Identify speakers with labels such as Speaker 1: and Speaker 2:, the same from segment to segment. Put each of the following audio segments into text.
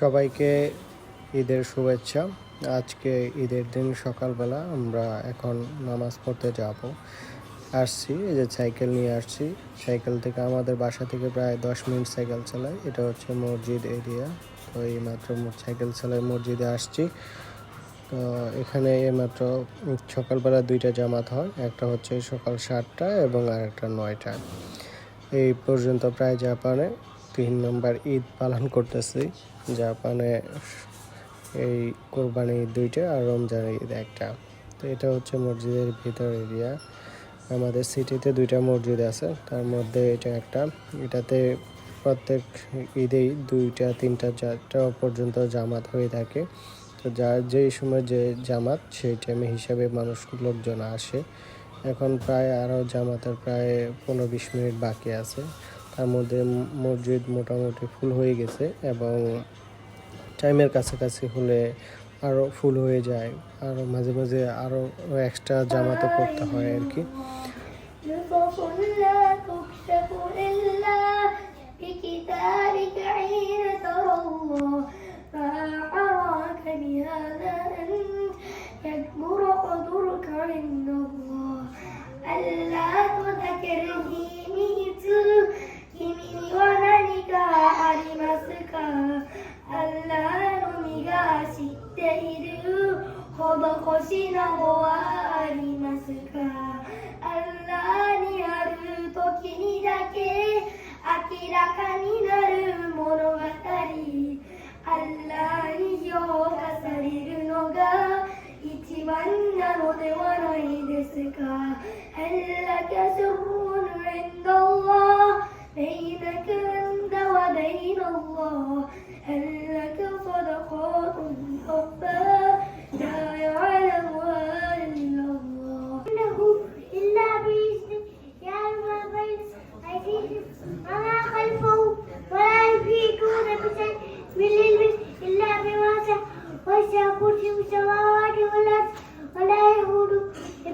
Speaker 1: সবাইকে ঈদের শুভেচ্ছা। আজকে ঈদের দিন সকালবেলা আমরা এখন নামাজ পড়তে যাব। আসছি, এই যে সাইকেল নিয়ে আসছি। সাইকেল থেকে আমাদের বাসা থেকে প্রায় দশ মিনিট সাইকেল চালাই এটা হচ্ছে মসজিদ এরিয়া। তো এই মাত্র সাইকেল চালাই মসজিদে আসছি। তো এখানে এইমাত্র সকালবেলা দুইটা জামাত হয়। একটা হচ্ছে সকাল সাতটা এবং আর একটা নয়টায় এই পর্যন্ত প্রায় জাপানে তিন নম্বর ঈদ পালন করতেছি। জাপানে এই কোরবানি দুইটা আর রমজান ঈদ একটা। তো এটা হচ্ছে মসজিদের ভিতর এরিয়া। আমাদের সিটিতে দুইটা মসজিদ আছে, তার মধ্যে এটা একটা। এটাতে প্রত্যেক ঈদেই দুইটা, তিনটা, চারটা পর্যন্ত জামাত হয়ে থাকে। তো যার যেই সময় যে জামাত, সেই টাইমে হিসাবে মানুষ, লোকজন আসে। এখন প্রায় আরও জামাতের প্রায় পনেরো, বিশ মিনিট বাকি আছে। তার মধ্যে মসজিদ মোটামুটি ফুল হয়ে গেছে এবং টাইমের কাছাকাছি হলে আরও ফুল হয়ে যায়। আরও মাঝে মাঝে আরও এক্সট্রা জামাতে করতে হয় আর কি।
Speaker 2: رزقها هل لك سر عند الله بينك أنت وبين الله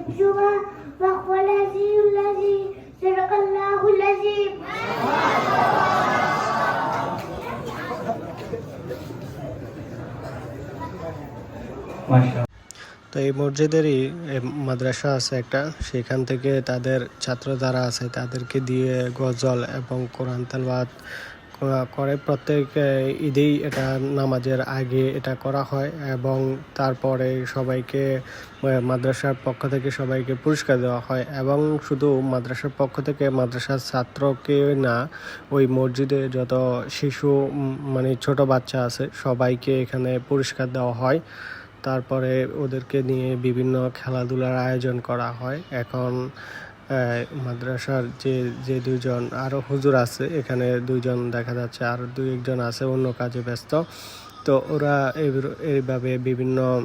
Speaker 2: يئوده حفظهما وهو العزيز العظيم صدق الله العظيم
Speaker 3: মাশা
Speaker 1: তো এই মসজিদেরই এ, মাদ্রাসা আছে একটা সেখান থেকে তাদের ছাত্র যারা আছে তাদেরকে দিয়ে গজল এবং কোরআন তালবাদ করে প্রত্যেক ঈদেই এটা নামাজের আগে এটা করা হয় এবং তারপরে সবাইকে মাদ্রাসার পক্ষ থেকে সবাইকে পুরস্কার দেওয়া হয় এবং শুধু মাদ্রাসার পক্ষ থেকে মাদ্রাসার ছাত্রকে না, ওই মসজিদে যত শিশু মানে ছোট বাচ্চা আছে সবাইকে এখানে পুরস্কার দেওয়া হয়। তারপরে ওদেরকে নিয়ে বিভিন্ন খেলাধুলার আয়োজন করা হয়। এখন মাদ্রাসার যে যে দুজন আরও হুজুর আছে, এখানে দুইজন দেখা যাচ্ছে, আর দুই একজন আছে, অন্য কাজে ব্যস্ত। তো ওরা এই- এইভাবে বিভিন্ন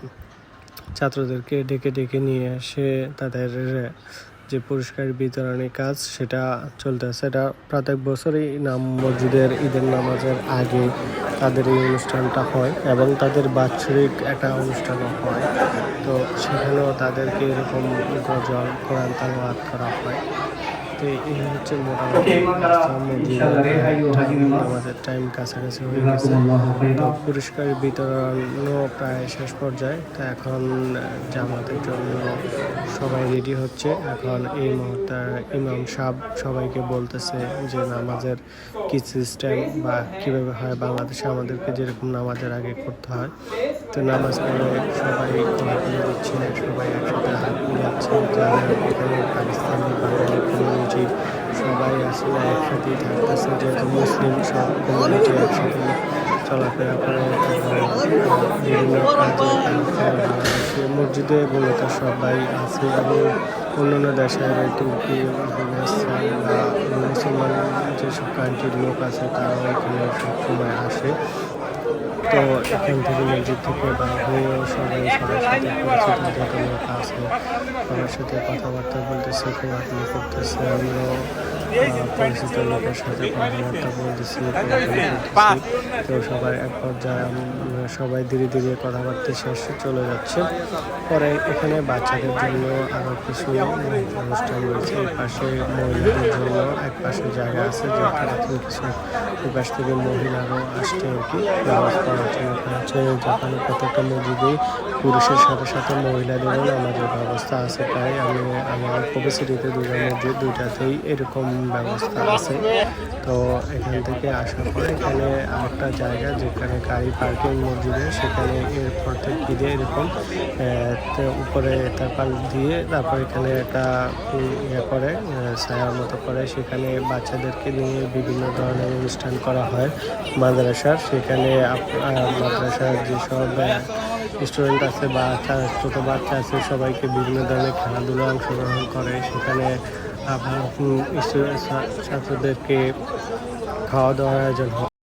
Speaker 1: ছাত্রদেরকে ডেকে ডেকে নিয়ে এসে তাদের যে পুরস্কার বিতরণের কাজ সেটা চলতেছে। এটা প্রত্যেক বছরই নাম মসজিদের ঈদের নামাজের আগে তাদের এই অনুষ্ঠানটা হয় এবং তাদের বাৎসরিক একটা অনুষ্ঠানও হয়। তো সেখানেও তাদেরকে এরকম গজল, কোরআন তালাওয়াত করা হয়। তো এই হচ্ছে মোটামুটি টাইম কাছাকাছি হয়ে গেছে। তো পুরস্কার বিতরণও প্রায় শেষ পর্যায়ে। তো এখন জামাতের জন্য সবাই রেডি হচ্ছে। এখন এই মুহূর্তে ইমাম সাহেব সবাইকে বলতেছে যে নামাজের কি সিস্টেম বা কীভাবে হয় বাংলাদেশে আমাদেরকে যেরকম নামাজের আগে করতে হয়। তো নামাজ পড়ে সবাই খোলাখুলি দিচ্ছে সবাই একসাথে হাত মিলাচ্ছে। যারা এখানে পাকিস্তানি বাঙালি সবাই আসলে একসাথেই থাকতেছে, যেহেতু মুসলিম সব কমিউনিটি একসাথে চলাফেরা করে বিভিন্ন কাজে মসজিদে মূলত সবাই আছে এবং অন্যান্য দেশের তুর্কি বা মুসলমান যেসব কান্ট্রির লোক আছে, তারাও এখানে সবসময় আসে। তো এখান থেকে মসজিদ থেকে বা হয়েও সবাই সবার সাথে পরিচিত, যত লোক আছে সবার সাথে কথাবার্তা বলতেছে, খোলাখুলি করতেছে। আমরাও লোকের সাথে কথাবার্তা বলতেছি। তো সবাই এক পর্যায়ে সবাই ধীরে ধীরে কথাবার্তা শেষে চলে যাচ্ছে। পরে এখানে বাচ্চাদের জন্য আরও কিছু অনুষ্ঠান রয়েছে। এই পাশে মহিলাদের জন্য এক পাশে জায়গা আছে যেখানে কিছু ওই থেকে মহিলারাও আসছে আর কি। নামাজ পড়ার জন্য এখানে হচ্ছে যেখানে প্রত্যেকটা মসজিদে পুরুষের সাথে সাথে মহিলাদেরও নামাজের ব্যবস্থা আছে তাই আমি, আমার কবিসিটিতে দুটো মসজিদ দুইটাতেই এরকম ব্যবস্থা আছে। তো এখান থেকে আসার পর এখানে আরেকটা জায়গা যেখানে গাড়ি পার্কিং মসজিদে সেখানে এরপর থেকে দিয়ে এরকম উপরে তারপর দিয়ে তারপর এখানে একটা ইয়ে করে ছায়ার মতো করে। সেখানে বাচ্চাদেরকে নিয়ে বিভিন্ন ধরনের অনুষ্ঠান করা হয় মাদ্রাসার। সেখানে মাদ্রাসার যেসব স্টুডেন্ট আছে, বাচ্চা, ছোটো বাচ্চা আছে, সবাইকে বিভিন্ন ধরনের খেলাধুলা অংশগ্রহণ করে। সেখানে আপনার ছাত্রদেরকে খাওয়া দাওয়ার আয়োজন হয়।